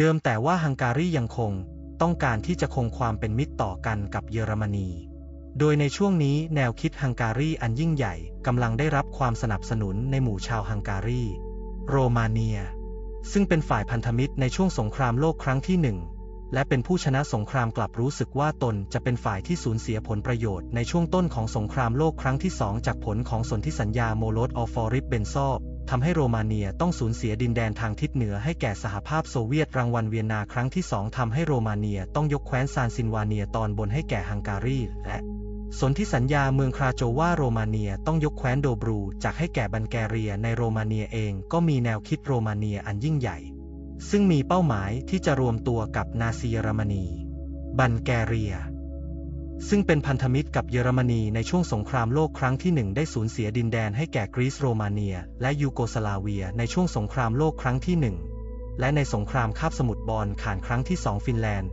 เดิมแต่ว่าฮังการียังคงต้องการที่จะคงความเป็นมิตรต่อกันกับเยอรมนี โดยในช่วงนี้แนวคิดฮังการีอันยิ่งใหญ่กำลังได้รับความสนับสนุนในหมู่ชาวฮังการี โรมาเนีย ซึ่งเป็นฝ่ายพันธมิตรในช่วงสงครามโลกครั้งที่หนึ่งและเป็นผู้ชนะสงครามกลับรู้สึกว่าตนจะเป็นฝ่ายที่สูญเสียผลประโยชน์ในช่วงต้นของสงครามโลกครั้งที่สองจากผลของสนธิสัญญาโมโลตออฟอริบเบนซอบ ทำให้โรมาเนียต้องสูญเสียดินแดนทางทิศเหนือให้แก่สหภาพโซเวียตรางวัลเวียนนาครั้งที่สองทำให้โรมาเนียต้องยกแคว้นซานซินวาเนียตอนบนให้แก่ฮังการีและสนธิสัญญาเมืองคราโจวาโรมาเนียต้องยกแคว้นโดบรู จากให้แก่บัลแกเรียในโรมาเนียเองก็มีแนวคิดโรมาเนียอันยิ่งใหญ่ ซึ่งมีเป้าหมายที่จะรวมตัวกับนาซีเยอรมนี บัลแกเรีย ซึ่งเป็นพันธมิตรกับเยอรมนีในช่วงสงครามโลกครั้งที่หนึ่งได้สูญเสียดินแดนให้แก่กรีซโรมาเนีย และยูโกสลาเวียในช่วงสงครามโลกครั้งที่หนึ่งและในสงครามคาบสมุทรบอลข่านครั้งที่สองฟินแลนด์